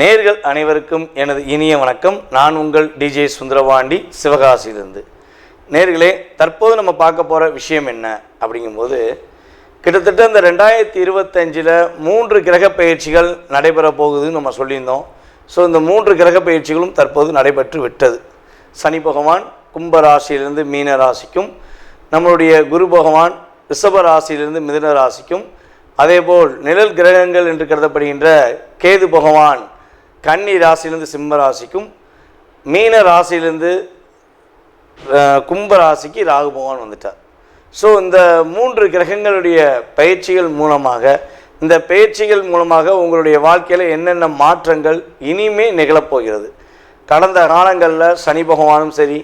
நேர்கள் அனைவருக்கும் எனது இனிய வணக்கம். நான் உங்கள் டிஜே சுந்தரபாண்டி சிவகாசியிலிருந்து. நேர்களே தற்போது நம்ம பார்க்க போகிற விஷயம் என்ன அப்படிங்கும்போது கிட்டத்தட்ட இந்த ரெண்டாயிரத்தி இருபத்தஞ்சில் மூன்று கிரக பயிற்சிகள் நடைபெற போகுதுன்னு நம்ம சொல்லியிருந்தோம். ஸோ இந்த மூன்று கிரக பயிற்சிகளும் தற்போது நடைபெற்று விட்டது. சனி பகவான் கும்ப ராசியிலிருந்து மீன ராசிக்கும் நம்மளுடைய குரு பகவான் ரிஷப ராசியிலிருந்து மிதுன ராசிக்கும் அதேபோல் நிழல் கிரகங்கள் என்று கருதப்படுகின்ற கேது பகவான் கன்னி ராசியிலிருந்து சிம்ம ராசிக்கும் மீன ராசியிலிருந்து கும்ப ராசிக்கு ராகு பகவான் வந்துட்டார். ஸோ இந்த மூன்று கிரகங்களுடைய பயிற்சிகள் மூலமாக இந்த பயிற்சிகள் மூலமாக உங்களுடைய வாழ்க்கையில் என்னென்ன மாற்றங்கள் இனிமே நிகழப்போகிறது கடந்த காலங்களில் சனி பகவானும் சரி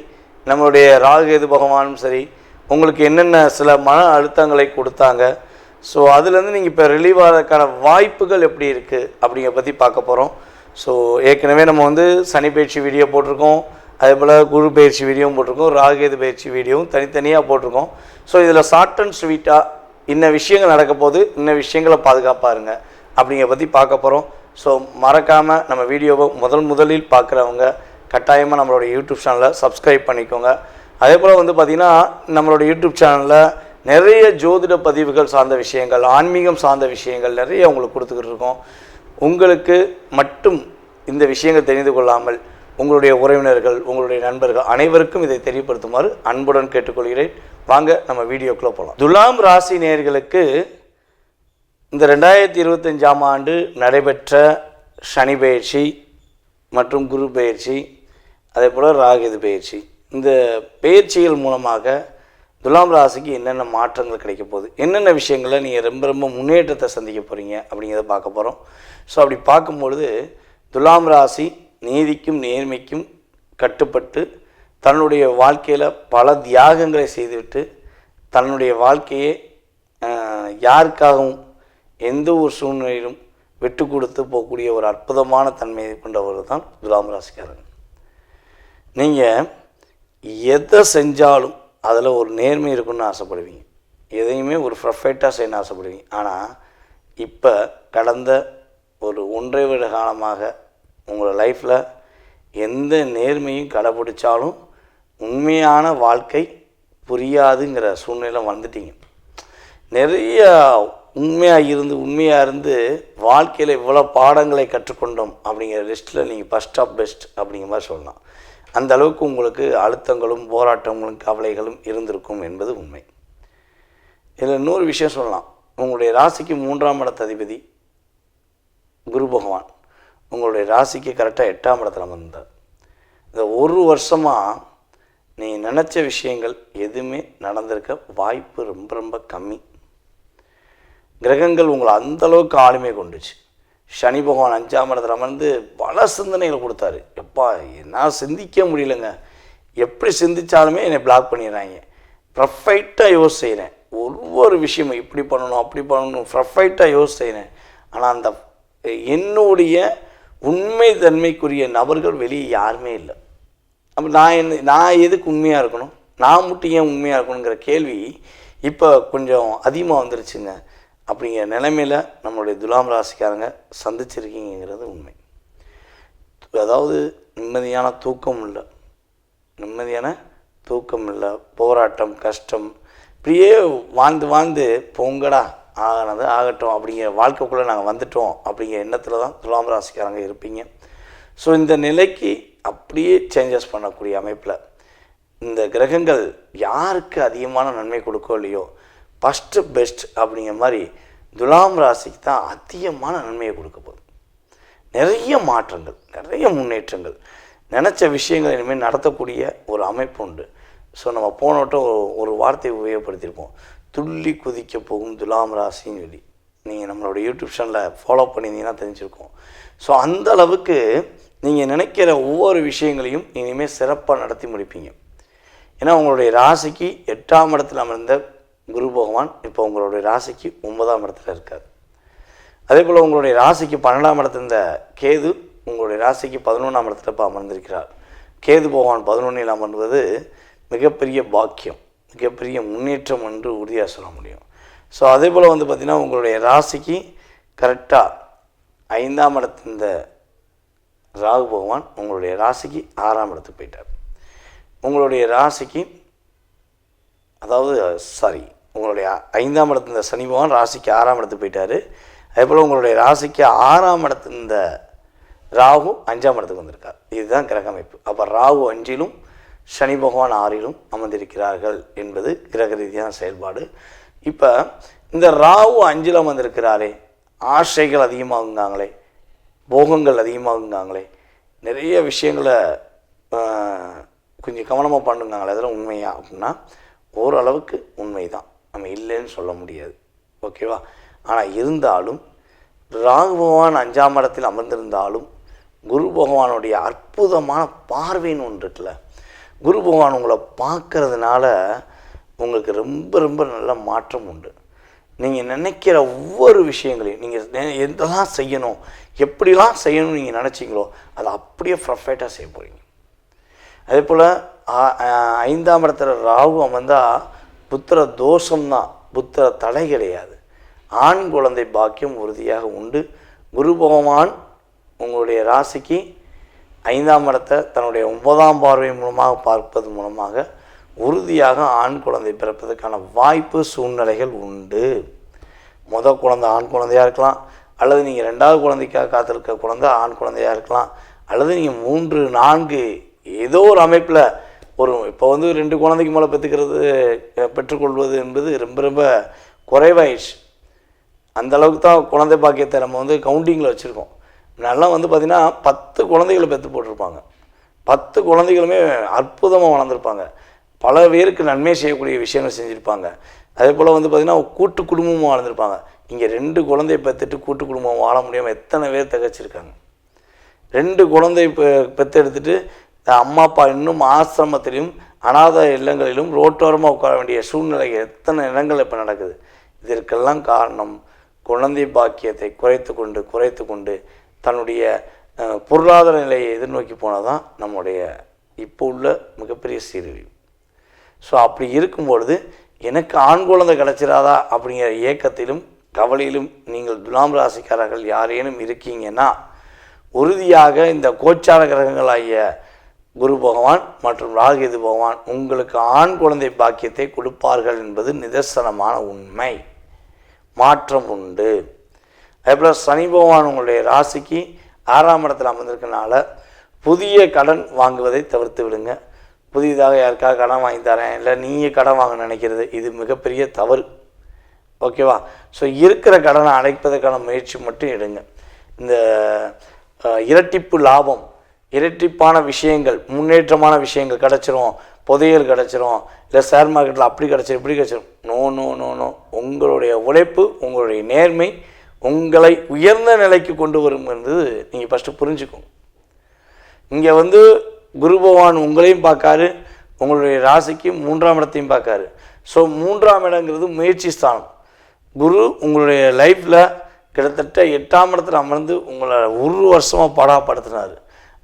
நம்மளுடைய ராகுகேது பகவானும் சரி உங்களுக்கு என்னென்ன சில மன அழுத்தங்களை கொடுத்தாங்க? ஸோ அதுலேருந்து நீங்கள் இப்போ ரிலீவ் ஆகிறதுக்கான வாய்ப்புகள் எப்படி இருக்குது அப்படிங்கிற பற்றி பார்க்க போகிறோம் ஸோ ஏற்கனவே நம்ம வந்து சனி பயிற்சி வீடியோ போட்டிருக்கோம். அதே போல் குரு பயிற்சி வீடியோவும் போட்டிருக்கோம். ராகேது பயிற்சி வீடியோவும் தனித்தனியாக போட்டிருக்கோம். ஸோ இதில் ஷார்ட் அண்ட் ஸ்வீட்டாக இன்ன விஷயங்கள் நடக்க போது இன்ன விஷயங்களை பாதுகாப்பாருங்க. அப்படிங்கிற பற்றி பார்க்க போகிறோம் ஸோ மறக்காமல் நம்ம வீடியோவை முதல் முதலில் பார்க்குறவங்க கட்டாயமாக நம்மளோட யூடியூப் சேனலை சப்ஸ்கிரைப் பண்ணிக்கோங்க. அதே போல் வந்து பார்த்திங்கன்னா நம்மளோட யூடியூப் சேனலில் நிறைய ஜோதிட பதிவுகள் சார்ந்த விஷயங்கள் ஆன்மீகம் சார்ந்த விஷயங்கள் நிறைய உங்களுக்கு கொடுத்துக்கிட்டு இருக்கோம். உங்களுக்கு மட்டும் இந்த விஷயங்கள் தெரிந்து கொள்ளாமல் உங்களுடைய உறவினர்கள் உங்களுடைய நண்பர்கள் அனைவருக்கும் இதை தெரியப்படுத்துமாறு அன்புடன் கேட்டுக்கொள்கிறேன். வாங்க நம்ம வீடியோக்குள்ளே போகலாம் துலாம் ராசி நேர்களுக்கு இந்த ரெண்டாயிரத்தி இருபத்தஞ்சாம் ஆண்டு நடைபெற்ற சனி பயிற்சி மற்றும் குரு பயிற்சி அதே போல் ராகிது பயிற்சி. இந்த பயிற்சிகள் மூலமாக துலாம் ராசிக்கு என்னென்ன மாற்றங்கள் கிடைக்க போகுது? என்னென்ன விஷயங்களில் நீங்கள் ரொம்ப ரொம்ப முன்னேற்றத்தை சந்திக்க போகிறீங்க அப்படிங்கிறத பார்க்க போகிறோம் ஸோ அப்படி பார்க்கும்பொழுது துலாம் ராசி நீதிக்கும் நேர்மைக்கும் கட்டுப்பட்டு தன்னுடைய வாழ்க்கையில் பல தியாகங்களை செய்துவிட்டு தன்னுடைய வாழ்க்கையை யாருக்காகவும் எந்த ஒரு சூழ்நிலையிலும் விட்டு கொடுத்து போகக்கூடிய ஒரு அற்புதமான தன்மையை கொண்டவர் தான் துலாம் ராசிக்காரன் நீங்கள் எதை செஞ்சாலும் அதில் ஒரு நேர்மை இருக்குன்னு ஆசைப்படுவீங்க. எதையுமே ஒரு பர்ஃபெக்டாக செய்யணும்னு ஆசைப்படுவீங்க. ஆனால் இப்போ கடந்த ஒரு ஒன்றரை வருட காலமாக உங்களோட லைஃப்பில் எந்த நேர்மையும் கடைப்பிடிச்சாலும் உண்மையான வாழ்க்கை புரியாதுங்கிற சூழ்நிலை வந்துட்டீங்க. நிறைய உண்மையாக இருந்து உண்மையாக இருந்து வாழ்க்கையில் இவ்வளோ பாடங்களை கற்றுக்கொண்டோம் அப்படிங்கிற லிஸ்ட்டில் நீங்கள் ஃபஸ்ட் ஆஃப் பெஸ்ட் அப்படிங்கிற மாதிரி சொல்லலாம். அந்த அளவுக்கு உங்களுக்கு அழுத்தங்களும் போராட்டங்களும் கவலைகளும் இருந்திருக்கும் என்பது உண்மை. இதில் இன்னொரு விஷயம் சொல்லலாம். உங்களுடைய ராசிக்கு மூன்றாம் இடத்த அதிபதி குரு பகவான். உங்களுடைய ராசிக்கு கரெக்டாக எட்டாம் இடத்துல வந்தார் இந்த ஒரு வருஷமாக நீ நினச்ச விஷயங்கள் எதுவுமே நடந்திருக்க வாய்ப்பு ரொம்ப ரொம்ப கம்மி. கிரகங்கள் உங்களை அந்தளவுக்கு ஆளுமை கொண்டுச்சு. சனி பகவான் அஞ்சாம் இடத்துல அமர்ந்து பல சிந்தனைகளை கொடுத்தாரு. எப்பா என்னால் சிந்திக்க முடியலங்க. எப்படி சிந்திச்சாலுமே என்னை பிளாக் பண்ணிடுறாங்க. ப்ரஃபைட்டாக யோசி செய்கிறேன் ஒவ்வொரு விஷயமும் இப்படி பண்ணணும் அப்படி பண்ணணும் ப்ரஃபைட்டாக யோசி செய்கிறேன் ஆனால் அந்த என்னுடைய உண்மை தன்மைக்குரிய நபர்கள் வெளியே யாருமே இல்லை. அப்போ நான் என்ன நான் எதுக்கு உண்மையாக இருக்கணும்? நான் மட்டும் ஏன் உண்மையாக இருக்கணுங்கிற கேள்வி இப்போ கொஞ்சம் அதிகமாக வந்துருச்சுங்க. அப்படிங்கிற நிலைமையில் நம்மளுடைய துலாம் ராசிக்காரங்க சந்திச்சிருக்கீங்கிறது உண்மை. அதாவது நிம்மதியான தூக்கம் இல்லை நிம்மதியான தூக்கம் இல்லை போராட்டம் கஷ்டம் இப்படியே வாழ்ந்து வாழ்ந்து பொங்கடா ஆகினது ஆகட்டும் அப்படிங்கிற வாழ்க்கைக்குள்ளே நாங்கள் வந்துட்டோம் அப்படிங்கிற எண்ணத்தில் தான் துலாம் ராசிக்காரங்க இருப்பீங்க. ஸோ இந்த நிலைக்கு அப்படியே சேஞ்சஸ் பண்ணக்கூடிய அமைப்பில் இந்த கிரகங்கள் யாருக்கு அதிகமான நன்மை கொடுக்கோ இல்லையோ ஃபஸ்ட்டு பெஸ்ட் அப்படிங்கிற மாதிரி துலாம் ராசிக்கு தான் அதிகமான நன்மையை கொடுக்க போகுது. நிறைய மாற்றங்கள் நிறைய முன்னேற்றங்கள். நினச்ச விஷயங்கள் இனிமேல் நடத்தக்கூடிய ஒரு அமைப்பு உண்டு. ஸோ நம்ம போனவட்டம் ஒரு ஒரு வார்த்தையை உபயோகப்படுத்தியிருப்போம். துள்ளி குதிக்க போகும் துலாம் ராசின்னு சொல்லி. நீங்கள் நம்மளோட யூடியூப் சேனலில் ஃபாலோ பண்ணியிருந்தீங்கன்னா தெரிஞ்சிருக்கோம். ஸோ அந்த அளவுக்கு நீங்கள் நினைக்கிற ஒவ்வொரு விஷயங்களையும் இனிமேல் சிறப்பாக நடத்தி முடிப்பீங்க. ஏன்னா உங்களுடைய ராசிக்கு எட்டாம் இடத்தில் அமர்ந்த குரு பகவான் இப்போ உங்களுடைய ராசிக்கு ஒன்பதாம் இடத்துல இருக்கார். அதே போல் உங்களுடைய ராசிக்கு பன்னெண்டாம் இடத்துல இருந்த கேது உங்களுடைய ராசிக்கு பதினொன்றாம் இடத்துல இப்போ அமர்ந்திருக்கிறார். கேது பகவான் பதினொன்றில் அமர்வது மிகப்பெரிய பாக்கியம் மிகப்பெரிய முன்னேற்றம் என்று உறுதியாக சொல்ல முடியும். ஸோ அதே போல் வந்து பார்த்திங்கன்னா உங்களுடைய ராசிக்கு கரெக்டாக ஐந்தாம் இடத்திருந்த இந்த ராகு பகவான் உங்களுடைய ராசிக்கு ஆறாம் இடத்துக்கு போயிட்டார். உங்களுடைய ராசிக்கு அதாவது சாரி உங்களுடைய ஐந்தாம் இடத்து இந்த சனி பகவான் ராசிக்கு ஆறாம் இடத்துக்கு போயிட்டார். அதே போல் உங்களுடைய ராசிக்கு ஆறாம் இடத்து இந்த ராகு அஞ்சாம் இடத்துக்கு வந்திருக்கார். இதுதான் கிரக அமைப்பு. அப்போ ராகு அஞ்சிலும் சனி பகவான் ஆறிலும் அமர்ந்திருக்கிறார்கள் என்பது கிரக ரீதியான செயல்பாடு. இப்போ இந்த ராகு அஞ்சில் அமர்ந்திருக்கிறாரே ஆசைகள் அதிகமாகுங்காங்களே போகங்கள் அதிகமாகுங்காங்களே நிறைய விஷயங்களை கொஞ்சம் கவனமாக பண்ணுங்காங்களே அதெல்லாம் உண்மையா அப்படின்னா ஓரளவுக்கு உண்மை தான் நம்ம இல்லைன்னு சொல்ல முடியாது. ஓகேவா? ஆனால் இருந்தாலும் ராகு பகவான் அஞ்சாம் இடத்தில் அமர்ந்திருந்தாலும் குரு பகவானுடைய அற்புதமான பார்வைன்னு ஒன்று இருக்குல்ல. குரு பகவான் உங்களை பார்க்கறதுனால உங்களுக்கு ரொம்ப ரொம்ப நல்ல மாற்றம் உண்டு. நீங்கள் நினைக்கிற ஒவ்வொரு விஷயங்களையும் நீங்கள் எதெல்லாம் செய்யணும் எப்படிலாம் செய்யணும்னு நீங்கள் நினச்சிங்களோ அதை அப்படியே பர்ஃபெக்டாக செய்ய போகிறீங்க அதே போல் ஐந்தாம் இடத்துல ராகு அமர்ந்தால் புத்திர தோஷம்தான் புத்திர தடை கிடையாது. ஆண் குழந்தை பாக்கியம் உறுதியாக உண்டு. குரு பகவான் உங்களுடைய ராசிக்கு ஐந்தாம் இடத்தை தன்னுடைய ஒன்பதாம் பார்வை மூலமாக பார்ப்பது மூலமாக உறுதியாக ஆண் குழந்தை பிறப்பதற்கான வாய்ப்பு சூழ்நிலைகள் உண்டு. முத குழந்தை ஆண் குழந்தையாக இருக்கலாம். அல்லது நீங்கள் ரெண்டாவது குழந்தைக்காக காத்திருக்க குழந்தை ஆண் குழந்தையாக இருக்கலாம். அல்லது நீங்கள் மூன்று நான்கு ஏதோ ஒரு அமைப்பில் ஒரு இப்போ வந்து ரெண்டு குழந்தைக்கு மேலே பெற்றுக்கிறது பெற்றுக்கொள்வது என்பது ரொம்ப ரொம்ப குறைவாயிடுச்சு. அந்த அளவுக்கு தான் குழந்தை பாக்கியத்தை நம்ம வந்து கவுண்டிங்கில் வச்சுருக்கோம். முன்னெல்லாம் வந்து பார்த்திங்கன்னா பத்து குழந்தைகளை பெற்று போட்டிருப்பாங்க. பத்து குழந்தைகளுமே அற்புதமாக வளர்ந்துருப்பாங்க. பல பேருக்கு நன்மை செய்யக்கூடிய விஷயங்கள் செஞ்சுருப்பாங்க. அதே போல் வந்து பார்த்திங்கன்னா கூட்டு குடும்பமும் வாழ்ந்துருப்பாங்க இங்கே ரெண்டு குழந்தைய பெற்றுட்டு கூட்டு குடும்பம் வாழ முடியாமல் எத்தனை பேர் தகச்சிருக்காங்க? ரெண்டு குழந்தை பெ பெற்று எடுத்துகிட்டு அம்மா அப்பா இன்னும் ஆசிரமத்திலும் அனாதை இல்லங்களிலும் ரோட்டோரமாக உட்கார வேண்டிய சூழ்நிலை எத்தனை இடங்கள் இப்போ நடக்குது? இதற்கெல்லாம் காரணம் குழந்தை பாக்கியத்தை குறைத்து கொண்டு குறைத்து கொண்டு தன்னுடைய பொருளாதார நிலையை எதிர்நோக்கி போனதான் நம்முடைய இப்போ உள்ள மிகப்பெரிய சீரழிவு ஸோ அப்படி இருக்கும் பொழுது எனக்கு ஆண் குழந்தை கிடச்சிராதா அப்படிங்கிற ஏக்கத்திலும் கவலையிலும் நீங்கள் துலாம் ராசிக்காரர்கள் யாரேனும் இருக்கீங்கன்னா உறுதியாக இந்த கோச்சார கிரகங்களாகிய குரு பகவான் மற்றும் ராகேது பகவான் உங்களுக்கு ஆண் குழந்தை பாக்கியத்தை கொடுப்பார்கள் என்பது நிதர்சனமான உண்மை. மாற்றம் உண்டு. அதேபோல் சனி பகவான் உங்களுடைய ராசிக்கு ஆறாம் இடத்தில் அமர்ந்திருக்கனால புதிய கடன் வாங்குவதை தவிர்த்து விடுங்க. புதிதாக யாருக்காக கடன் வாங்கி தரேன் இல்லை நீயே கடன் வாங்க நினைக்கிறது இது மிகப்பெரிய தவறு. ஓகேவா? ஸோ இருக்கிற கடனை அடைப்பதற்கான முயற்சி மட்டும் எடுங்க. இந்த இரட்டிப்பு லாபம் இரட்டிப்பான விஷயங்கள் முன்னேற்றமான விஷயங்கள் கிடச்சிரும் புதையல் கிடச்சிரும் இல்லை ஷேர் மார்க்கெட்டில் அப்படி கிடச்சிரும் இப்படி கிடச்சிரும். நோ நோ நோ நோ உங்களுடைய உழைப்பு உங்களுடைய நேர்மை உங்களை உயர்ந்த நிலைக்கு கொண்டு வரும் என்பது நீங்கள் ஃபஸ்ட்டு புரிஞ்சுக்கோங்க. இங்கே வந்து குரு பகவான் உங்களையும் பார்க்காரு உங்களுடைய ராசிக்கு மூன்றாம் இடத்தையும் பார்க்காரு. ஸோ மூன்றாம் இடங்கிறது முயற்சி ஸ்தானம். குரு உங்களுடைய லைஃப்பில் கிட்டத்தட்ட எட்டாம் இடத்துல அமர்ந்து உங்களை ஒரு வருஷமாக படாப்படுத்தினார்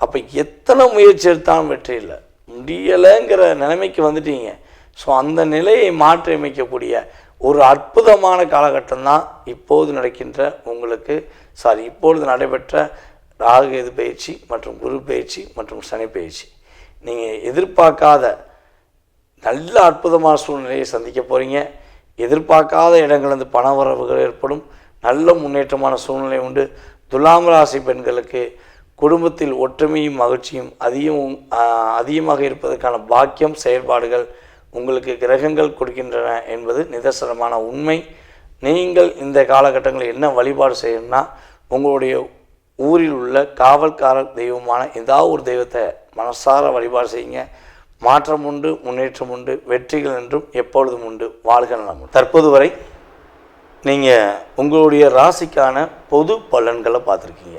அப்போ எத்தனை முயற்சி எடுத்தாலும் வெற்றி இல்லை. முடியலைங்கிற நிலைமைக்கு வந்துட்டீங்க. ஸோ அந்த நிலையை மாற்றியமைக்கக்கூடிய ஒரு அற்புதமான காலகட்டம் தான் இப்போது நடக்கின்ற உங்களுக்கு சாரி இப்பொழுது நடைபெற்ற ராகுகேது பயிற்சி மற்றும் குரு பயிற்சி மற்றும் சனி பயிற்சி. நீங்கள் எதிர்பார்க்காத நல்ல அற்புதமான சூழ்நிலையை சந்திக்க போகிறீங்க எதிர்பார்க்காத இடங்கள்ந்து பண வரவுகள் ஏற்படும். நல்ல முன்னேற்றமான சூழ்நிலை உண்டு. துலாம் ராசி பெண்களுக்கு குடும்பத்தில் ஒற்றுமையும் மகிழ்ச்சியும் அதிகம் அதிகமாக இருப்பதற்கான பாக்கியம் செயல்பாடுகள் உங்களுக்கு கிரகங்கள் கொடுக்கின்றன என்பது நிதர்சனமான உண்மை. நீங்கள் இந்த காலகட்டங்களில் என்ன வழிபாடு செய்யணும்னா உங்களுடைய ஊரில் உள்ள காவல்காரர் தெய்வமான ஏதாவது ஒரு தெய்வத்தை மனசார வழிபாடு செய்யுங்க. மாற்றம் உண்டு முன்னேற்றம் உண்டு வெற்றிகள் என்றும் எப்பொழுதும் உண்டு. வாழ்க நலம். தற்போது வரை நீங்கள் உங்களுடைய ராசிக்கான பொது பலன்களை பார்த்துருக்கீங்க.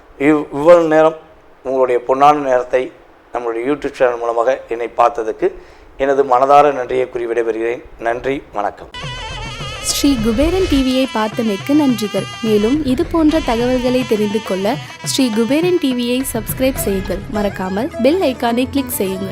இவ் இவ்வளவு நேரம் உங்களுடைய பொன்னான நேரத்தை நம்மளுடைய யூடியூப் சேனல் மூலமாக என்னை பார்த்ததுக்கு எனது மனதார நன்றியை கூறி விடைபெறுகிறேன். நன்றி வணக்கம். ஸ்ரீ குபேரன் டிவியை பார்த்தமைக்கு நன்றிகள். மேலும் இது போன்ற தகவல்களை தெரிந்து கொள்ள ஸ்ரீ குபேரன் டிவியை சப்ஸ்கிரைப் செய்யுங்கள். மறக்காமல் பெல் ஐக்கானை கிளிக் செய்யுங்கள்.